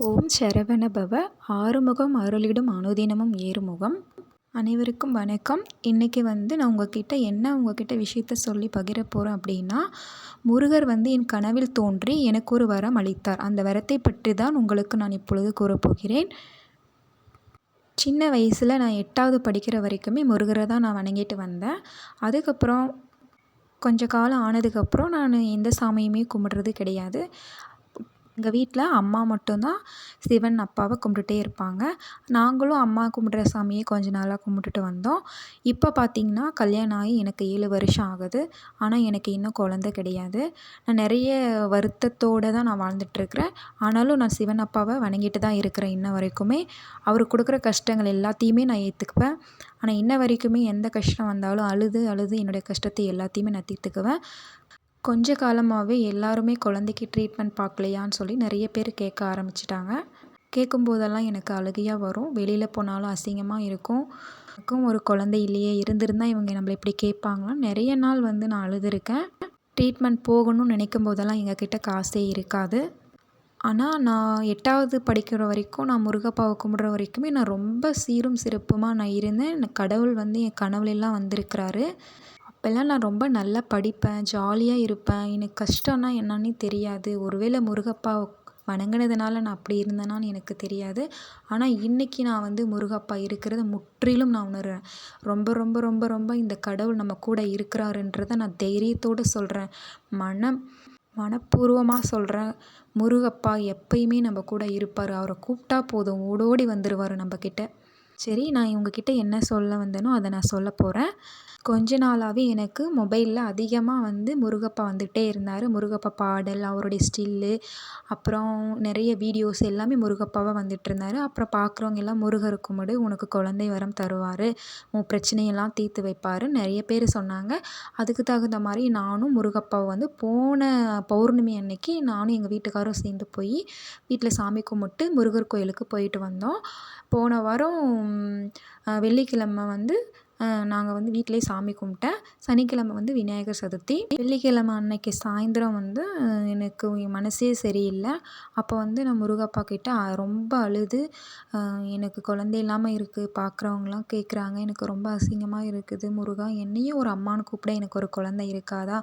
ஓம் சரவணபவ. ஆறுமுகம் அருளிடும் அனுதினமும் ஏறுமுகம். அனைவருக்கும் வணக்கம். இன்றைக்கி வந்து நான் உங்ககிட்ட என்ன உங்ககிட்ட விஷயத்த சொல்லி பகிர போகிறேன் அப்படின்னா முருகர் வந்து என் கனவில் தோன்றி எனக்கு ஒரு வரம் அளித்தார். அந்த வரத்தை பற்றி தான் உங்களுக்கு நான் இப்பொழுது கூறப்போகிறேன். சின்ன வயசில் நான் எட்டாவது படிக்கிற வரைக்குமே முருகரை தான் நான் வணங்கிட்டு வந்தேன். அதுக்கப்புறம் கொஞ்ச காலம் ஆனதுக்கப்புறம் நான் எந்த சாமியுமே கும்பிட்றது கிடையாது. எங்கள் வீட்டில் அம்மா மட்டும்தான் சிவன் அப்பாவை கும்பிட்டுட்டே இருப்பாங்க. நாங்களும் அம்மா கும்பிட்ற சாமியை கொஞ்ச நாளாக கும்பிட்டுட்டு வந்தோம். இப்போ பார்த்திங்கன்னா கல்யாணம் ஆகி எனக்கு ஏழு வருஷம் ஆகுது. ஆனால் எனக்கு இன்னும் குழந்த கிடையாது. நான் நிறைய வருத்தத்தோடு தான் நான் வாழ்ந்துட்டுருக்குறேன். ஆனாலும் நான் சிவன் அப்பாவை வணங்கிட்டு தான் இருக்கிறேன் இன்ன வரைக்குமே. அவர் கொடுக்குற கஷ்டங்கள் எல்லாத்தையுமே நான் ஏற்றுக்குவேன். ஆனால் இன்ன வரைக்குமே எந்த கஷ்டம் வந்தாலும் அழுது அழுது என்னுடைய கஷ்டத்தை எல்லாத்தையுமே நான் தீர்த்துக்குவேன். கொஞ்ச காலமாகவே எல்லாருமே குழந்தைக்கு ட்ரீட்மெண்ட் பார்க்கலையான்னு சொல்லி நிறைய பேர் கேட்க ஆரம்பிச்சிட்டாங்க. கேட்கும்போதெல்லாம் எனக்கு அழுகையாக வரும். வெளியில் போனாலும் அசிங்கமாக இருக்கும். எனக்கும் ஒரு குழந்தை இல்லையே இருந்திருந்தால் இவங்க நம்மளை இப்படி கேட்பாங்களாம் நிறைய நாள் வந்து நான் அழுதுருக்கேன். ட்ரீட்மெண்ட் போகணும்னு நினைக்கும் போதெல்லாம் எங்கக்கிட்ட காசே இருக்காது. ஆனால் நான் எட்டாவது படிக்கிற வரைக்கும் நான் முருகப்பாவை கும்பிட்ற வரைக்குமே நான் ரொம்ப சீரும் சிறப்புமாக நான் இருந்தேன். கடவுள் வந்து என் கனவுலெல்லாம் வந்திருக்கிறாரு. அப்போல்லாம் நான் ரொம்ப நல்லா படிப்பேன் ஜாலியாக இருப்பேன். எனக்கு கஷ்டம்னா என்னன்னே தெரியாது. ஒருவேளை முருகப்பா வணங்கினதுனால நான் அப்படி இருந்தேனான்னு எனக்கு தெரியாது. ஆனால் இன்றைக்கி நான் வந்து முருகப்பா இருக்கிறத முற்றிலும் நான் உணர்கிறேன் ரொம்ப ரொம்ப ரொம்ப ரொம்ப இந்த கடவுள் நம்ம கூட இருக்கிறாருன்றத நான் தைரியத்தோடு சொல்கிறேன் மனம் மனப்பூர்வமாக சொல்கிறேன் முருகப்பா எப்பயுமே நம்ம கூட இருப்பார். அவரை கூப்பிட்டா போதும். ஓடோடி வந்துடுவார் நம்மக்கிட்ட சரி நான் இவங்கக்கிட்ட என்ன சொல்ல வந்தேனோ அதை நான் சொல்ல போகிறேன் கொஞ்ச நாளாகவே எனக்கு மொபைலில் அதிகமாக வந்து முருகப்பா வந்துகிட்டே இருந்தார். முருகப்பா பாடல் அவருடைய ஸ்டில்லு அப்புறம் நிறைய வீடியோஸ் எல்லாமே முருகப்பாவாக வந்துட்டுருந்தாரு அப்புறம் பார்க்குறவங்க எல்லாம் முருகர் கும்பிடு உனக்கு குழந்தை வரம் தருவார் உன் பிரச்சனையெல்லாம் தீர்த்து வைப்பார் நிறைய பேர் சொன்னாங்க. அதுக்கு தகுந்த மாதிரி நானும் முருகப்பாவை வந்து போன பௌர்ணமி அன்னைக்கு நானும் எங்கள் வீட்டுக்காரும் சேர்ந்து போய் வீட்டில் சாமி கும்பிட்டு முருகர் கோயிலுக்கு போயிட்டு வந்தோம். போன வாரம் வெள்ளிக்கிழம வந்து நாங்கள் வந்து வீட்டிலே சாமி கும்பிட்டேன். சனிக்கிழமை வந்து விநாயகர் சதுர்த்தி. வெள்ளிக்கிழம அன்னைக்கு சாயந்தரம் வந்து எனக்கு மனசே சரியில்லை. அப்போ வந்து நான் முருகப்பா கிட்ட ரொம்ப அழுது. எனக்கு குழந்தை இல்லாமல் இருக்குது பார்க்குறவங்களாம் கேட்குறாங்க எனக்கு ரொம்ப அசிங்கமாக இருக்குது. முருகா என்னையும் ஒரு அம்மானு கூப்பிட எனக்கு ஒரு குழந்தை இருக்காதா?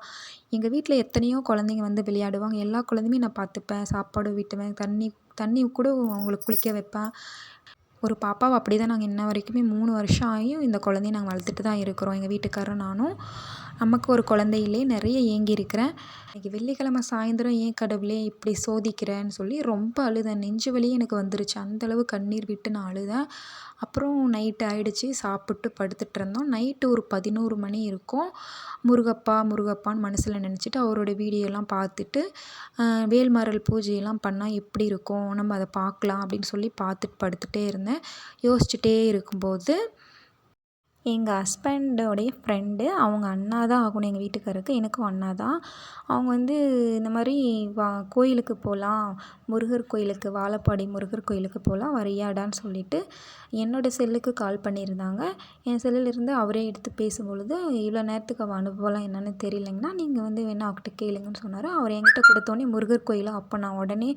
எங்கள் வீட்டில் எத்தனையோ குழந்தைங்க வந்து விளையாடுவாங்க. எல்லா குழந்தையுமே நான் பார்த்துப்பேன். சாப்பாடு வீட்டுவேன். தண்ணி தண்ணி கூட அவங்களுக்கு குளிக்க வைப்பேன். ஒரு பாப்பாவை அப்படி தான் நாங்கள் இன்ன வரைக்குமே மூணு வருஷம் ஆகியும் இந்த குழந்தைய நாங்கள் வளர்த்துட்டு தான் இருக்கிறோம். எங்கள் வீட்டுக்காரரும் நானும். நமக்கு ஒரு குழந்தை இல்லையே நிறைய ஏங்கியிருக்கிறேன். இன்றைக்கி வெள்ளிக்கிழம சாயந்தரம் ஏன் கடவுளே இப்படி சோதிக்கிறேன்னு சொல்லி ரொம்ப அழுதேன். நெஞ்சு வலியே எனக்கு வந்துருச்சு. அந்தளவு கண்ணீர் விட்டு நான் அழுதேன். அப்புறம் நைட்டு ஆகிடுச்சி சாப்பிட்டு படுத்துட்டு இருந்தோம். நைட்டு ஒரு பதினோரு மணி இருக்கும். முருகப்பா முருகப்பான்னு மனசில் நினச்சிட்டு அவரோட வீடியோலாம் பார்த்துட்டு வேல்மரல் பூஜையெல்லாம் பண்ணால் எப்படி இருக்கும்? நம்ம அதை பார்க்கலாம் அப்படின்னு சொல்லி பார்த்துட்டு படுத்துகிட்டே இருந்தேன். யோசிச்சுட்டே இருக்கும்போது எங்கள் ஹஸ்பண்டோடைய ஃப்ரெண்டு அவங்க அண்ணா தான் ஆகணும் எங்கள் வீட்டுக்காரருக்கு எனக்கும் அண்ணா தான். அவங்க வந்து இந்த மாதிரி வா கோயிலுக்கு போகலாம் முருகர் கோயிலுக்கு வாழப்பாடி முருகர் கோயிலுக்கு போகலாம் வரியாடான்னு சொல்லிட்டு என்னோடய செல்லுக்கு கால் பண்ணியிருந்தாங்க. என் செல்லுலேருந்து அவரே எடுத்து பேசும்பொழுது இவ்வளோ நேரத்துக்கு அவள் அனுபவம்லாம் என்னென்னு தெரியலைங்கண்ணா நீங்கள் வந்து வேணா அவர்கிட்ட கேளுங்கன்னு சொன்னார். அவர் என்கிட்ட கொடுத்தோன்னே முருகர் கோயிலை அப்போ நான் உடனே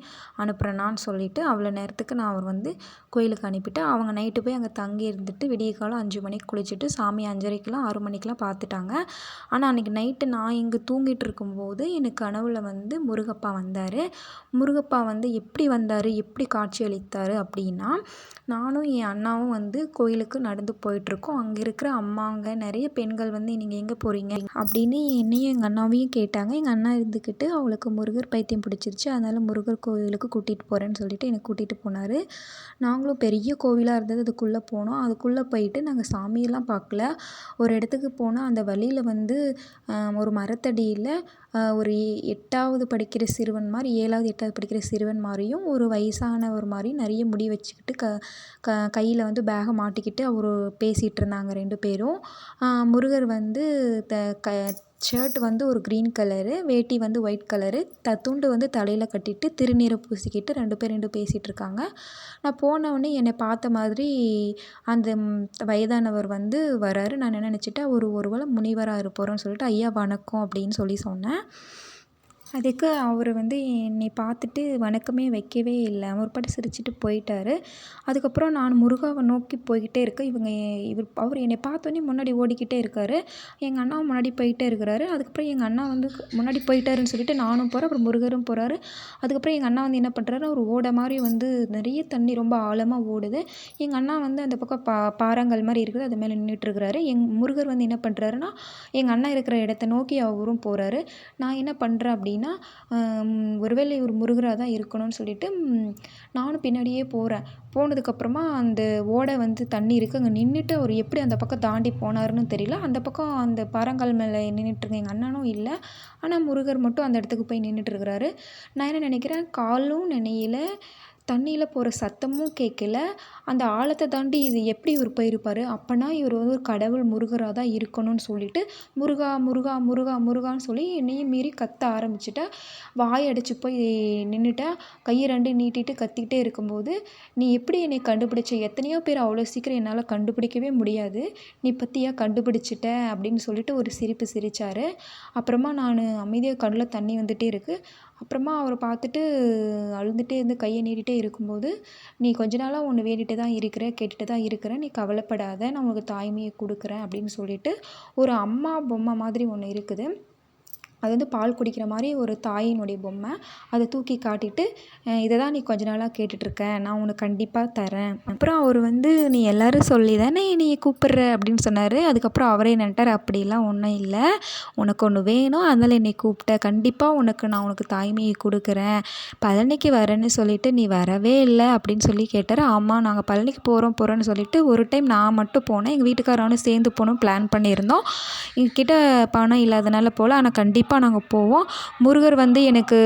அனுப்புகிறேனான்னு சொல்லிவிட்டு அவ்வளோ நேரத்துக்கு நான் அவர் வந்து கோயிலுக்கு அனுப்பிவிட்டேன் அவங்க நைட்டு போய் அங்கே தங்கி இருந்துட்டு விடிய காலம் அஞ்சு மணிக்கு குளிச்சுட்டு வச்சுட்டு சாமி அஞ்சரைக்கெலாம் ஆறு மணிக்கெலாம் பார்த்துட்டாங்க. ஆனால் அன்றைக்கி நைட்டு நான் இங்கே தூங்கிட்டு இருக்கும்போது எனக்கு கனவில் வந்து முருகப்பா வந்தார். முருகப்பா வந்து எப்படி வந்தார்? எப்படி காட்சி அளித்தார்? அப்படின்னா நானும் என் அண்ணாவும் வந்து கோயிலுக்கு நடந்து போயிட்டுருக்கோம். அங்கே இருக்கிற அம்மாங்க நிறைய பெண்கள் வந்து நீங்கள் எங்கே போகிறீங்க அப்படின்னு என்னையும் எங்கள் அண்ணாவையும் கேட்டாங்க. எங்கள் அண்ணா இருந்துக்கிட்டு அவளுக்கு முருகர் பைத்தியம் பிடிச்சிருச்சு. அதனால் முருகர் கோவிலுக்கு கூட்டிகிட்டு போகிறேன்னு சொல்லிட்டு என்னை கூட்டிகிட்டு போனார். நாங்களும் பெரிய கோவிலாக இருந்தது. அதுக்குள்ளே போனோம். அதுக்குள்ளே போயிட்டு நாங்கள் சாமியெல்லாம் பார்க்கல. ஒரு இடத்துக்கு போனால் அந்த வழியில் வந்து ஒரு மரத்தடியில் ஒரு எட்டாவது படிக்கிற சிறுவன் மாதிரி ஏழாவது எட்டாவது படிக்கிற சிறுவன் மாதிரியும் ஒரு வயசானவர் மாதிரியும் நிறைய முடி வச்சுக்கிட்டு க க கையில் வந்து பேகை மாட்டிக்கிட்டு அவர் பேசிகிட்டு இருந்தாங்க ரெண்டு பேரும். முருகர் வந்து த க ஷர்ட் வந்து ஒரு க்ரீன் கலரு வேட்டி வந்து ஒயிட் கலரு த துண்டு வந்து தலையில் கட்டிட்டு திருநீரை பூசிக்கிட்டு ரெண்டு பேர் ரெண்டு பேசிகிட்டு இருக்காங்க நான் போனவொடனே என்னை பார்த்த மாதிரி அந்த வயதானவர் வந்து வராரு. நான் என்ன நினச்சிட்டேன் ஒரு ஒரு வேளை முனிவராக இருப்பாரோன்னு சொல்லிட்டு ஐயா வணக்கம் அப்படின்னு சொல்லி சொன்னேன். அதுக்கு அவர் வந்து என்னை பார்த்துட்டு வணக்கமே வைக்கவே இல்லை. அவர் பாட்டு சிரிச்சுட்டு போயிட்டார். அதுக்கப்புறம் நான் முருகாவை நோக்கி போய்கிட்டே இருக்கேன் இவங்க இவர் அவர் என்னை பார்த்தோன்னே முன்னாடி ஓடிக்கிட்டே இருக்கார். எங்கள் அண்ணா முன்னாடி போயிட்டே இருக்கிறாரு. அதுக்கப்புறம் எங்கள் அண்ணா வந்து முன்னாடி போயிட்டாருன்னு சொல்லிட்டு நானும் போகிறேன் அப்புறம் முருகரும் போகிறாரு அதுக்கப்புறம் எங்கள் அண்ணா வந்து என்ன பண்ணுறாரு ஒரு ஓடை மாதிரி வந்து நிறைய தண்ணி ரொம்ப ஆழமாக ஓடுது. எங்கள் அண்ணா வந்து அந்த பக்கம் பா பாறாங்கல் மாதிரி இருக்குது. அது மேலே நின்றுட்டுருக்கிறாரு எங் முருகர் வந்து என்ன பண்ணுறாருன்னா எங்கள் அண்ணா இருக்கிற இடத்த நோக்கி அவரும் போகிறாரு நான் என்ன பண்ணுறேன் அப்படின்னு ஒருவேளை இவர் முருகராக தான் இருக்கணும்னு சொல்லிட்டு நானும் பின்னாடியே போகிறேன் போனதுக்கப்புறமா அந்த ஓடை வந்து தண்ணி இருக்குது அங்கே நின்றுட்டு அவர் எப்படி அந்த பக்கம் தாண்டி போனாருன்னு தெரியல. அந்த பக்கம் அந்த பாறாங்கல் மேலே நின்றுட்டுருக்க எங்கள் அண்ணனும் இல்லை. ஆனால் முருகர் மட்டும் அந்த இடத்துக்கு போய் நின்றுட்டுருக்குறாரு நான் என்ன நினைக்கிறேன்? காலும் நினையல தண்ணியில் போகிற சத்தமும் கேட்கல அந்த ஆழத்தை தாண்டி இது எப்படி இவர் போயிருப்பார்? அப்போனா இவர் வந்து ஒரு கடவுள் முருகராக தான் இருக்கணும்னு சொல்லிட்டு முருகா முருகா முருகா முருகான்னு சொல்லி என்னையும் மீறி கத்த ஆரம்பிச்சிட்டேன் வாய் அடைச்சி போய் நின்றுட்டேன் கையை ரெண்டு நீட்டிட்டு கத்திக்கிட்டே இருக்கும்போது நீ எப்படி என்னை கண்டுபிடிச்ச? எத்தனையோ பேர் அவ்வளோ சீக்கிரம் என்னால் கண்டுபிடிக்கவே முடியாது. நீ பற்றியா கண்டுபிடிச்சிட்ட? அப்படின்னு சொல்லிட்டு ஒரு சிரிப்பு சிரித்தார் அப்புறமா நான் அமைதியாக கண்ணில் தண்ணி வந்துகிட்டே இருக்குது அப்புறமா அவரை பார்த்துட்டு அழுதுகிட்டே இருந்து கையை நீட்டிகிட்டே இருக்கும்போது நீ கொஞ்ச நாளாக ஒன்று வேண்டிகிட்டு தான் இருக்கிற கேட்டுகிட்டு தான் இருக்கிற நீ கவலைப்படாத நான் உனக்கு தாய்மையை கொடுக்குறேன் அப்படின்னு சொல்லிட்டு ஒரு அம்மா பொம்மை மாதிரி ஒன்று இருக்குது. அது வந்து பால் குடிக்கிற மாதிரி ஒரு தாயினுடைய பொம்மை. அதை தூக்கி காட்டிட்டு இதை தான் நீ கொஞ்ச நாளாக கேட்டுட்ருக்க. நான் உனக்கு கண்டிப்பாக தரேன். அப்புறம் அவர் வந்து நீ எல்லோரும் சொல்லி தானே நீ கூப்பிட்ற? அப்படின்னு சொன்னார். அதுக்கப்புறம் அவரே நின்ட்டார் அப்படிலாம் ஒன்றும் இல்லை. உனக்கு ஒன்று வேணும். அதனால் என்னை கூப்பிட்ட. கண்டிப்பாக உனக்கு நான் உனக்கு தாய்மையை கொடுக்குறேன். பழனிக்கு வரேன்னு சொல்லிட்டு நீ வரவே இல்லை. அப்படின்னு சொல்லி கேட்டார். ஆமாம் நாங்கள் பழனிக்கு போகிறோம் போகிறோன்னு சொல்லிட்டு ஒரு டைம் நான் மட்டும் போனேன். எங்கள் வீட்டுக்காரனும் சேர்ந்து போகணும் பிளான் பண்ணியிருந்தோம். எங்கிட்ட பணம் இல்லாதனால போல் ஆனால் கண்டிப்பாக கண்டிப்பாக நாங்கள் போவோம். முருகர் வந்து எனக்கு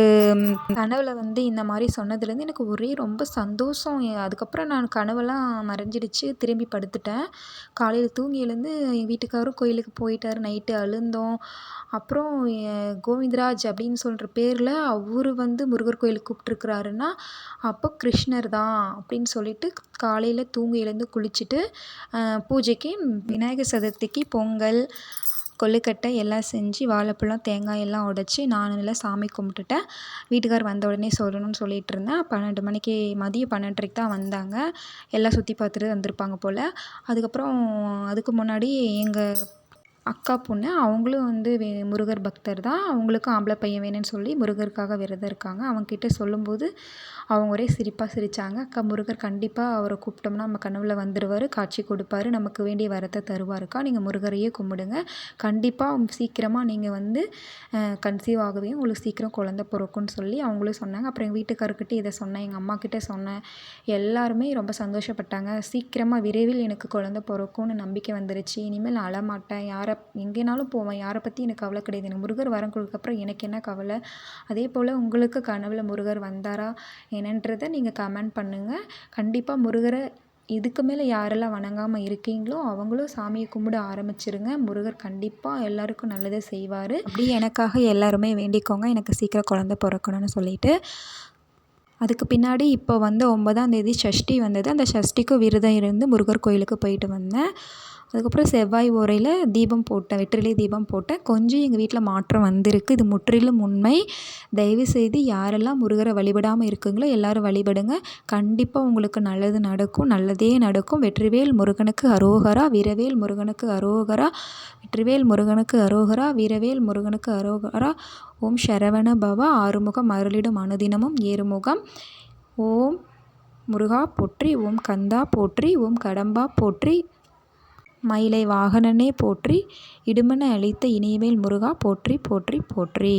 கனவில் வந்து இந்த மாதிரி சொன்னதுலேருந்து எனக்கு ஒரே ரொம்ப சந்தோஷம். அதுக்கப்புறம் நான் கனவெல்லாம் மறைஞ்சிடுச்சு. திரும்பி படுத்துட்டேன். காலையில் தூங்கி எழுந்து எங்கள் வீட்டுக்காரரும் கோயிலுக்கு போயிட்டார். நைட்டு அழுந்தோம். அப்புறம் கோவிந்தராஜ் அப்படின்னு சொல்கிற பேரில் அவர் வந்து முருகர் கோயிலுக்கு கூப்பிட்ருக்குறாருன்னா அப்போ கிருஷ்ணர் தான் அப்படின்னு சொல்லிட்டு காலையில் தூங்கி எழுந்து குளிச்சுட்டு பூஜைக்கு விநாயகர் சதுர்த்திக்கு பொங்கல் கொழுக்கட்டை எல்லாம் செஞ்சு வாழைப்பழம் தேங்காய் எல்லாம் உடச்சி நான் நல்லா சாமி கும்பிட்டுட்டேன். வீட்டுக்கார் வந்த உடனே சொல்லணும்னு சொல்லிகிட்டு இருந்தேன். பன்னெண்டு மணிக்கு மதியம் பன்னெண்டரைக்கு தான் வந்தாங்க. எல்லாம் சுற்றி பார்த்துட்டு வந்திருப்பாங்க போல். அதுக்கப்புறம் அதுக்கு முன்னாடி எங்கள் அக்கா பொண்ணு அவங்களும் வந்து வே முருகர் பக்தர் தான். அவங்களுக்கும் ஆம்பளை பையன் வேணும்னு சொல்லி முருகருக்காக விரதம் இருக்காங்க. அவங்கக்கிட்ட சொல்லும்போது அவங்க ஒரே சிரிப்பாக சிரித்தாங்க அக்கா முருகர் கண்டிப்பாக அவரை கூப்பிட்டோம்னா நம்ம கனவில் வந்துடுவார் காட்சி கொடுப்பாரு நமக்கு வேண்டிய வரத்தை தருவாருக்கா நீங்கள் முருகரையே கும்பிடுங்க. கண்டிப்பாக சீக்கிரமாக நீங்கள் வந்து கன்சீவ் ஆகவே உங்களுக்கு சீக்கிரம் குழந்த பிறக்கும்னு சொல்லி அவங்களும் சொன்னாங்க. அப்புறம் எங்கள் வீட்டுக்காரர்கிட்ட இதை சொன்னேன். எங்கள் அம்மாக்கிட்ட சொன்னேன். எல்லாருமே ரொம்ப சந்தோஷப்பட்டாங்க. சீக்கிரமாக விரைவில் எனக்கு குழந்த பிறக்கும்னு நம்பிக்கை வந்துருச்சு. இனிமேல் நான் அழமாட்டேன் யாரை எங்கேனாலும் போவேன். யாரை பற்றி எனக்கு கவலை கிடையாது. எனக்கு முருகர் வரம் கொடுக்கப்புறம் எனக்கு என்ன கவலை? அதே போல் உங்களுக்கு கனவில் முருகர் வந்தாரா? என்னன்றதை நீங்கள் கமெண்ட் பண்ணுங்கள் கண்டிப்பாக முருகரை இதுக்கு மேலே யாரெல்லாம் வணங்காமல் இருக்கீங்களோ அவங்களும் சாமியை கும்பிட ஆரம்பிச்சிருங்க. முருகர் கண்டிப்பாக எல்லாருக்கும் நல்லதை செய்வார். அப்படி எனக்காக எல்லாருமே வேண்டிக்கோங்க. எனக்கு சீக்கிரம் குழந்த பிறக்கணும்னு சொல்லிட்டு. அதுக்கு பின்னாடி இப்போ வந்து ஒன்பதாம் தேதி சஷ்டி வந்தது. அந்த சஷ்டிக்கும் விரதம் இருந்து முருகர் கோயிலுக்கு போயிட்டு வந்தேன். அதுக்கப்புறம் செவ்வாய் ஓரையில் தீபம் போட்டேன் வெற்றிலை தீபம் போட்டேன் கொஞ்சம் எங்கள் வீட்டில் மாற்றம் வந்திருக்கு. இது முற்றிலும் உண்மை. தயவுசெய்து யாரெல்லாம் முருகரை வழிபடாமல் இருக்குங்களோ எல்லோரும் வழிபடுங்க. கண்டிப்பாக உங்களுக்கு நல்லது நடக்கும் நல்லதே நடக்கும். வெற்றிவேல் முருகனுக்கு அரோகரா வீரவேல் முருகனுக்கு அரோகரா வெற்றிவேல் முருகனுக்கு அரோகரா வீரவேல் முருகனுக்கு அரோகரா. ஓம் சரவண பவ ஆறுமுகம் அருளிடும் அனுதினமும் ஏறுமுகம். ஓம் முருகா போற்றி ஓம் கந்தா போற்றி ஓம் கடம்பா போற்றி. மயிலை வாகனனே போற்றி இடுமன அளித்த இனியவேல் முருகா போற்றி போற்றி போற்றி.